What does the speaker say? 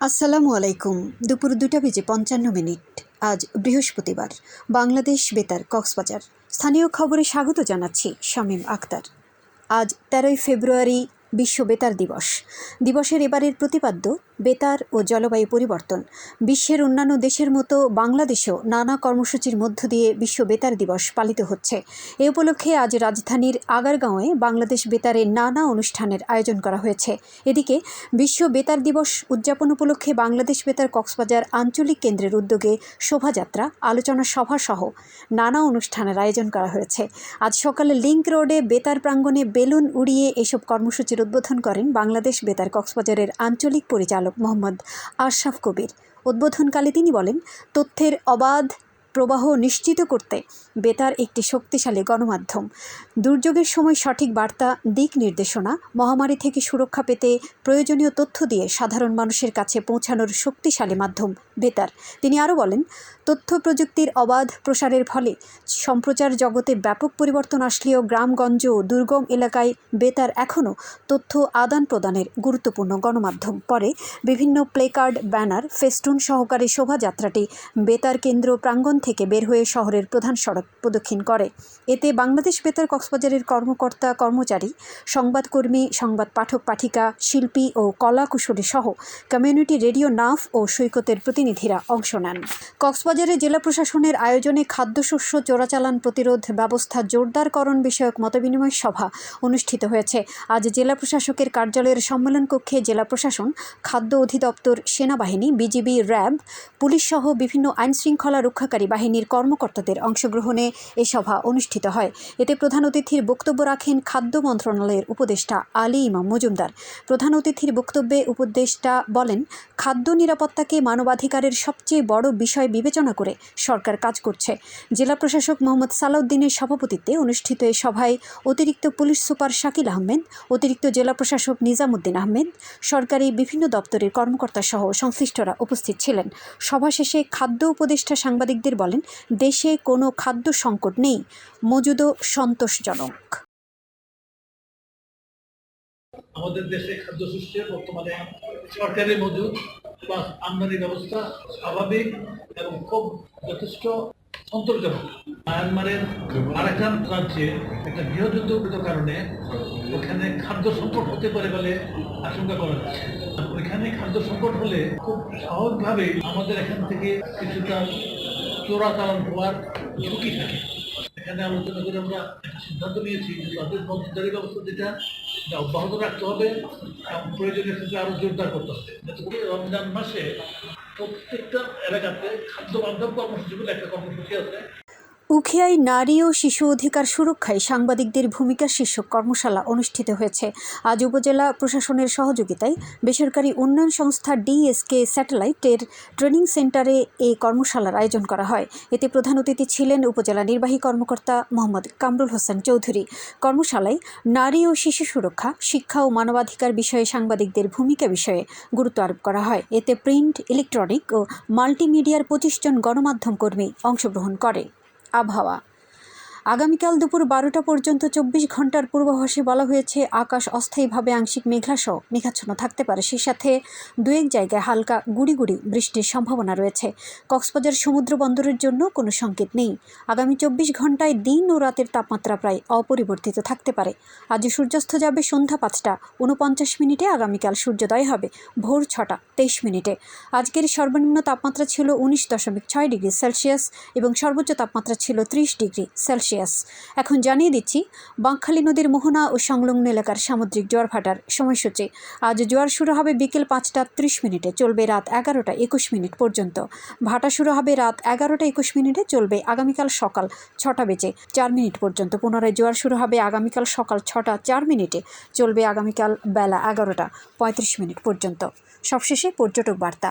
আসসালামু আলাইকুম। দুপুর দুটা বেজে পঞ্চান্ন মিনিট। আজ বৃহস্পতিবার। বাংলাদেশ বেতার, কক্সবাজার। স্থানীয় খবরে স্বাগত জানাচ্ছি শামীম আক্তার। আজ তেরোই ফেব্রুয়ারি বিশ্ব বেতার দিবস। দিবসের এবারের প্রতিপাদ্য, বেতার ও জলবায়ু পরিবর্তন। বিশ্বের অন্যান্য দেশের মতো বাংলাদেশেও নানা কর্মসূচির মধ্য দিয়ে বিশ্ব বেতার দিবস পালিত হচ্ছে। এ উপলক্ষে আজ রাজধানীর আগারগাঁওয়ে বাংলাদেশ বেতারের নানা অনুষ্ঠানের আয়োজন করা হয়েছে। এদিকে, বিশ্ব বেতার দিবস উদযাপন উপলক্ষে বাংলাদেশ বেতার কক্সবাজার আঞ্চলিক কেন্দ্রের উদ্যোগে শোভাযাত্রা, আলোচনা সভা সহ নানা অনুষ্ঠানের আয়োজন করা হয়েছে। আজ সকালে লিংক রোডে বেতার প্রাঙ্গণে বেলুন উড়িয়ে এসব কর্মসূচির উদ্বোধন করেন বাংলাদেশ বেতার কক্সবাজারের আঞ্চলিক পরিচালক মোহাম্মদ আশরাফ কবির। উদ্বোধনকালে তিনি বলেন, তথ্যের অবাধ প্রবাহ নিশ্চিত করতে বেতার একটি শক্তিশালী গণমাধ্যম। দুর্যোগের সময় সঠিক বার্তা, দিক নির্দেশনা, মহামারী থেকে সুরক্ষা পেতে প্রয়োজনীয় তথ্য দিয়ে সাধারণ মানুষের কাছে পৌঁছানোর শক্তিশালী মাধ্যম বেতার। তিনি আরও বলেন, তথ্য প্রযুক্তির অবাধ প্রসারের ফলে সম্প্রচার জগতে ব্যাপক পরিবর্তন আসলেও গ্রামগঞ্জ ও দুর্গম এলাকায় বেতার এখনও তথ্য আদান প্রদানের গুরুত্বপূর্ণ গণমাধ্যম। পরে বিভিন্ন প্লেকার্ড ব্যানার, ফেস্টুন সহকারে শোভাযাত্রাটি বেতার কেন্দ্র প্রাঙ্গণ থেকে বের হয়ে শহরের প্রধান সড়ক প্রদক্ষিণ করে। এতে বাংলাদেশ বেতার কক্সবাজারের কর্মকর্তা, কর্মচারী, সংবাদকর্মী, সংবাদ পাঠক, পাঠিকা, শিল্পী ও কলা কুশলী সহ কমিউনিটি রেডিও নাফ ও সৈকতের প্রতিনিধিরা অংশ নেন। কক্সবাজারে জেলা প্রশাসনের আয়োজনে খাদ্যশস্য চোরাচালান প্রতিরোধ ব্যবস্থা জোরদারকরণ বিষয়ক মতবিনিময় সভা অনুষ্ঠিত হয়েছে। আজ জেলা প্রশাসকের কার্যালয়ের সম্মেলন কক্ষে জেলা প্রশাসন, খাদ্য অধিদপ্তর, সেনাবাহিনী, বিজিবি, র্যাব, পুলিশ সহ বিভিন্ন আইনশৃঙ্খলা রক্ষাকারী বাহিনীর কর্মকর্তাদের অংশগ্রহণে এ সভা অনুষ্ঠিত হয়। এতে প্রধান অতিথির বক্তব্য রাখেন খাদ্য মন্ত্রণালয়ের উপদেষ্টা আলী ইমাম মজুমদার। প্রধান অতিথির বক্তব্যে উপদেষ্টা বলেন, খাদ্য নিরাপত্তাকে মানবাধিকারের সবচেয়ে বড় বিষয় বিবেচনা করে সরকার কাজ করছে। জেলা প্রশাসক মোহাম্মদ সালাউদ্দিনের সভাপতিত্বে অনুষ্ঠিত এ সভায় অতিরিক্ত পুলিশ সুপার শাকিল আহমেদ, অতিরিক্ত জেলা প্রশাসক নিজামুদ্দিন আহমেদ, সরকারি বিভিন্ন দপ্তরের কর্মকর্তা সহ সংশ্লিষ্টরা উপস্থিত ছিলেন। সভা শেষে খাদ্য উপদেষ্টা সাংবাদিকদের বলেন, দেশে কোনো খাদ্য সংকট নেই, মজুদও সন্তোষজনক। আমাদের দেশে খাদ্য খাদ্যশস্যের বর্তমানে সরকারি মজুদ বা আমদানি ব্যবস্থা স্বাভাবিক এবং খুব যথেষ্ট সন্তোষজনক। মায়ানমারের আরাকান রাজ্যে একটা গৃহযুদ্ধ কারণে ওখানে খাদ্য সংকট হতে পারে বলে আশঙ্কা করা যাচ্ছে ওইখানে খাদ্য সংকট হলে খুব স্বাভাবিকভাবেই আমাদের এখান থেকে কিছুটা চোরাচালান হওয়ার ঝুঁকি থাকে। এখানে আলোচনা করে আমরা সিদ্ধান্ত নিয়েছি যে তাদের নজরদারি ব্যবস্থা যেটা অব্যাহত রাখতে হবে এবং প্রয়োজনীয় ক্ষেত্রে আরও জোরদার করতে হবে। যাতে রমজান মাসে প্রত্যেকটা এলাকাতে খাদ্য বান্ধব কর্মসূচি বলে একটা কর্মসূচি আছে। উখিয়ায় নারী ও শিশু অধিকার সুরক্ষায় সাংবাদিকদের ভূমিকা শীর্ষক কর্মশালা অনুষ্ঠিত হয়েছে। আজ উপজেলা প্রশাসনের সহযোগিতায় বেসরকারি উন্নয়ন সংস্থা ডিএসকে স্যাটেলাইটের ট্রেনিং সেন্টারে এই কর্মশালার আয়োজন করা হয়। এতে প্রধান অতিথি ছিলেন উপজেলা নির্বাহী কর্মকর্তা মোহাম্মদ কামরুল হোসেন চৌধুরী। কর্মশালায় নারী ও শিশু সুরক্ষা, শিক্ষা ও মানবাধিকার বিষয়ে সাংবাদিকদের ভূমিকা বিষয়ে গুরুত্ব আরোপ করা হয়। এতে প্রিন্ট, ইলেকট্রনিক ও মাল্টিমিডিয়ার পঁচিশ জন গণমাধ্যম কর্মী অংশগ্রহণ করে। আবহাওয়া আগামীকাল দুপুর বারোটা পর্যন্ত চব্বিশ ঘণ্টার পূর্বাভাসে বলা হয়েছে, আকাশ অস্থায়ীভাবে আংশিক মেঘলাসহ মেঘাচ্ছন্ন থাকতে পারে। সেই সাথে দু এক জায়গায় হালকা গুড়ি গুড়ি বৃষ্টির সম্ভাবনা রয়েছে। কক্সবাজার সমুদ্র বন্দরের জন্য কোনো সংকেত নেই। আগামী চব্বিশ ঘন্টায় দিন ও রাতের তাপমাত্রা প্রায় অপরিবর্তিত থাকতে পারে। আজ সূর্যাস্ত যাবে সন্ধ্যা পাঁচটা উনপঞ্চাশ মিনিটে আগামীকাল সূর্যোদয় হবে ভোর ছটা, তেইশ মিনিটে। আজকের সর্বনিম্ন তাপমাত্রা ছিল উনিশ দশমিক ছয় ডিগ্রি সেলসিয়াস এবং সর্বোচ্চ তাপমাত্রা ছিল ত্রিশ ডিগ্রি সেলসিয়াস। এখন জানিয়ে দিচ্ছি, বাঁকখালী নদীর মোহনা ও সংলগ্ন এলাকার সামুদ্রিক জোয়ার ভাটার সময়সূচি। আজ জোয়ার শুরু হবে বিকেল পাঁচটা ত্রিশ মিনিটে, চলবে রাত এগারোটা একুশ মিনিট পর্যন্ত। ভাটা শুরু হবে রাত এগারোটা একুশ মিনিটে, চলবে আগামীকাল সকাল ছটা বেজে চার মিনিট পর্যন্ত। পুনরায় জোয়ার শুরু হবে আগামীকাল সকাল ছটা চার মিনিটে, চলবে আগামীকাল বেলা এগারোটা পঁয়ত্রিশ মিনিট পর্যন্ত। সবশেষে পর্যটক বার্তা।